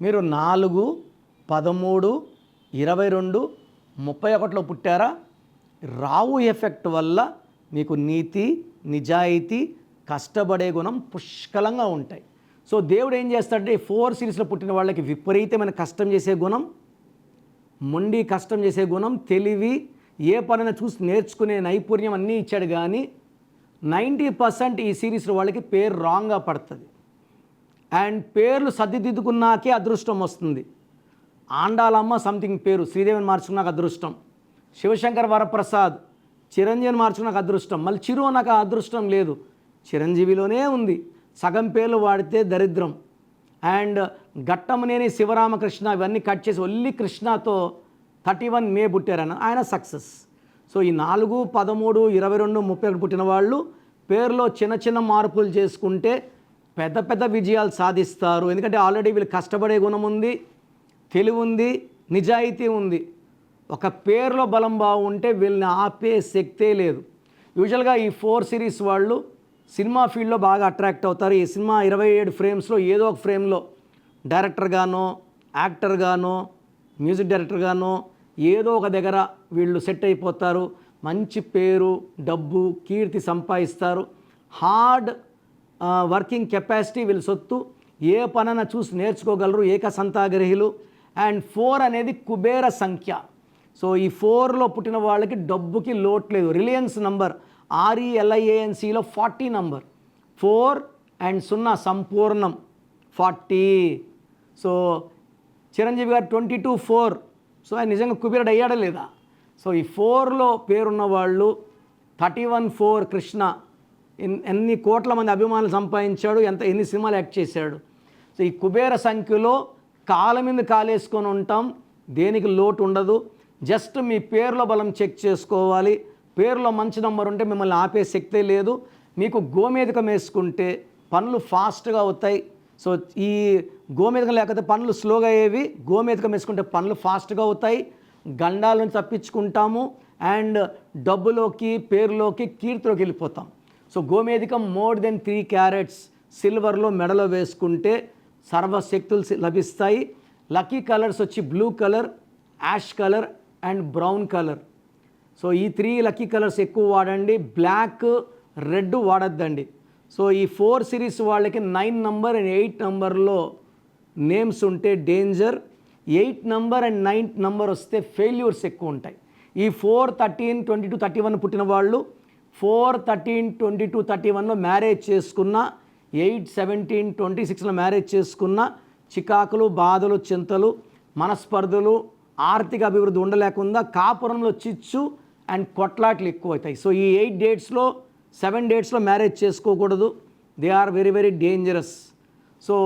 మీరు నాలుగు పదమూడు ఇరవై రెండు ముప్పై ఒకటిలో పుట్టారా? రావు ఎఫెక్ట్ వల్ల మీకు నీతి నిజాయితీ కష్టపడే గుణం పుష్కలంగా ఉంటాయి. సో దేవుడు ఏం చేస్తాడంటే ఫోర్ సిరీస్లో పుట్టిన వాళ్ళకి విపరీతమైన కష్టం చేసే గుణం మొండి కష్టం చేసే గుణం తెలివి ఏ పనైనా చూసి నేర్చుకునే నైపుణ్యం అన్నీ ఇచ్చాడు కానీ నైంటీ పర్సెంట్ ఈ సిరీస్లో వాళ్ళకి పేరు రాంగ్గా పడుతుంది. అండ్ పేర్లు సర్దిదిద్దుకున్నాకే అదృష్టం వస్తుంది. ఆండాలమ్మ సంథింగ్ పేరు శ్రీదేవిని మార్చుకున్నాక అదృష్టం. శివశంకర్ వరప్రసాద్ చిరంజీవిని మార్చుకున్నాక అదృష్టం. మళ్ళీ చిరు నాకు అదృష్టం లేదు. చిరంజీవిలోనే ఉంది. సగం పేర్లు వాడితే దరిద్రం. అండ్ ఘట్టమనేని శివరామకృష్ణ ఇవన్నీ కట్ చేసి ఒల్లి కృష్ణతో థర్టీ వన్ మే పుట్టారని ఆయన సక్సెస్. సో ఈ నాలుగు పదమూడు ఇరవై రెండు ముప్పై ఒకటి పుట్టిన వాళ్ళు పేరులో చిన్న చిన్న మార్పులు చేసుకుంటే పెద్ద పెద్ద విజయాలు సాధిస్తారు. ఎందుకంటే ఆల్రెడీ వీళ్ళు కష్టపడే గుణం ఉంది తెలివి ఉంది నిజాయితీ ఉంది. ఒక పేరులో బలం బాగుంటే వీళ్ళని ఆపే శక్తే లేదు. యూజువల్గా ఈ ఫోర్ సిరీస్ వాళ్ళు సినిమా ఫీల్డ్లో బాగా అట్రాక్ట్ అవుతారు. ఈ సినిమా ఇరవై ఏడు ఫ్రేమ్స్లో ఏదో ఒక ఫ్రేమ్లో డైరెక్టర్గానో యాక్టర్గానో మ్యూజిక్ డైరెక్టర్గానో ఏదో ఒక దగ్గర వీళ్ళు సెట్ అయిపోతారు. మంచి పేరు డబ్బు కీర్తి సంపాదిస్తారు. హార్డ్ వర్కింగ్ కెపాసిటీ వీళ్ళ సొత్తు. ఏ పనన చూసి నేర్చుకోగలరు ఏకసంతాగ్రహిలు. అండ్ ఫోర్ అనేది కుబేర సంఖ్య. సో ఈ ఫోర్లో పుట్టిన వాళ్ళకి డబ్బుకి లోటు లేదు. రిలయన్స్ నంబర్ ఆర్ఈఎల్ఐఏఎన్సీలో ఫార్టీ నంబర్ ఫోర్ అండ్ సున్నా సంపూర్ణం. ఫార్టీ సో చిరంజీవి గారు ట్వంటీ టూ ఫోర్ సో ఆయన నిజంగా కుబేరుడు అయ్యాడా లేదా? సో ఈ ఫోర్లో పేరున్న వాళ్ళు థర్టీ వన్ ఫోర్ కృష్ణ. ఎన్ని కోట్ల మంది అభిమానులు సంపాదించాడు ఎంత ఎన్ని సినిమాలు యాక్ట్ చేశాడు. సో ఈ కుబేర సంఖ్యలో కాళ్ళ మీద కాలేసుకొని ఉంటాం దేనికి లోటు ఉండదు. జస్ట్ మీ పేర్లో బలం చెక్ చేసుకోవాలి. పేరులో మంచి నంబర్ ఉంటే మిమ్మల్ని ఆపే శక్తే లేదు. మీకు గోమేధికం వేసుకుంటే పనులు ఫాస్ట్గా అవుతాయి. సో ఈ గోమేధికం లేకపోతే పనులు స్లోగా అయ్యేవి గోమేధికం వేసుకుంటే పనులు ఫాస్ట్గా అవుతాయి. గండాలను తప్పించుకుంటాము. అండ్ డబ్బులోకి పేరులోకి కీర్తిలోకి వెళ్ళిపోతాం. సో గోమేధికం మోర్ దెన్ త్రీ క్యారెట్స్ సిల్వర్లో మెడలో వేసుకుంటే సర్వశక్తులు లభిస్తాయి. లక్కీ కలర్స్ వచ్చి blue colour ash colour and brown colour. So ఈ త్రీ లక్కీ కలర్స్ ఎక్కువ వాడండి. బ్లాక్ రెడ్ వాడద్దండి. సో ఈ ఫోర్ సిరీస్ వాళ్ళకి నైన్ నంబర్ అండ్ ఎయిట్ నంబర్లో నేమ్స్ ఉంటే danger. Eight number and ninth number వస్తే ఫెయిల్యూర్స్ ఎక్కువ ఉంటాయి. ఈ four thirteen twenty two thirty one పుట్టిన వాళ్ళు four thirteen twenty two thirty వన్లో మ్యారేజ్ చేసుకున్న ఎయిట్ సెవెంటీన్ ట్వంటీ సిక్స్లో మ్యారేజ్ చేసుకున్న చికాకులు బాధలు చింతలు మనస్పర్ధలు ఆర్థిక అభివృద్ధి ఉండలేకుండా కాపురంలో చిచ్చు అండ్ కొట్లాట్లు ఎక్కువ అవుతాయి సో ఈ ఎయిట్ డేట్స్లో సెవెన్ డేట్స్లో మ్యారేజ్ చేసుకోకూడదు. They are very very dangerous. So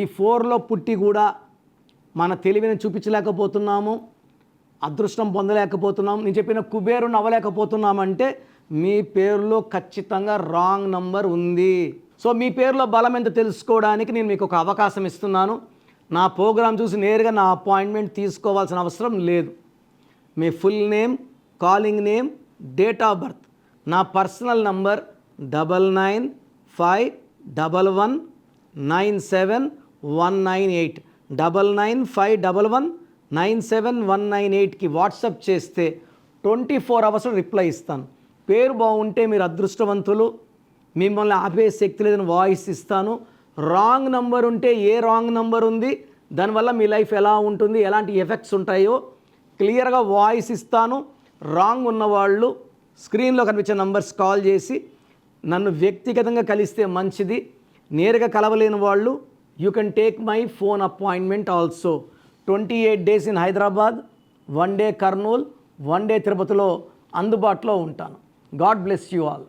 ఈ ఫోర్లో పుట్టి కూడా మన తెలివిని చూపించలేకపోతున్నాము అదృష్టం పొందలేకపోతున్నాం నేను చెప్పిన కుబేరుని అవ్వలేకపోతున్నామంటే మీ పేరులో ఖచ్చితంగా రాంగ్ నంబర్ ఉంది. సో మీ పేరులో బలం ఎంత తెలుసుకోవడానికి నేను మీకు ఒక అవకాశం ఇస్తున్నాను. నా ప్రోగ్రాం చూసి నేరుగా నా అపాయింట్మెంట్ తీసుకోవాల్సిన అవసరం లేదు. మీ full name calling name date of birth నా personal number double nine five double one nine seven one nine eight double nine five double one nine seven one nine ఎయిట్కి వాట్సప్ చేస్తే twenty four అవర్స్లో reply ఇస్తాను. పేరు బాగుంటే మీరు అదృష్టవంతులు. మిమ్మల్ని ఆపే శక్తి లేదని వాయిస్ ఇస్తాను. రాంగ్ నంబర్ ఉంటే ఏ రాంగ్ నంబర్ ఉంది? దానివల్ల మీ లైఫ్ ఎలా ఉంటుంది? ఎలాంటి ఎఫెక్ట్స్ ఉంటాయో క్లియర్గా వాయిస్ ఇస్తాను. రాంగ్ ఉన్నవాళ్ళు స్క్రీన్లో కనిపించే నంబర్స్ కాల్ చేసి నన్ను వ్యక్తిగతంగా కలిస్తే మంచిది. నేరుగా కలవలేని వాళ్ళు you can take my phone appointment also twenty eight days in Hyderabad one day Kurnool one day తిరుపతిలో అందుబాటులో ఉంటాను. God bless you all.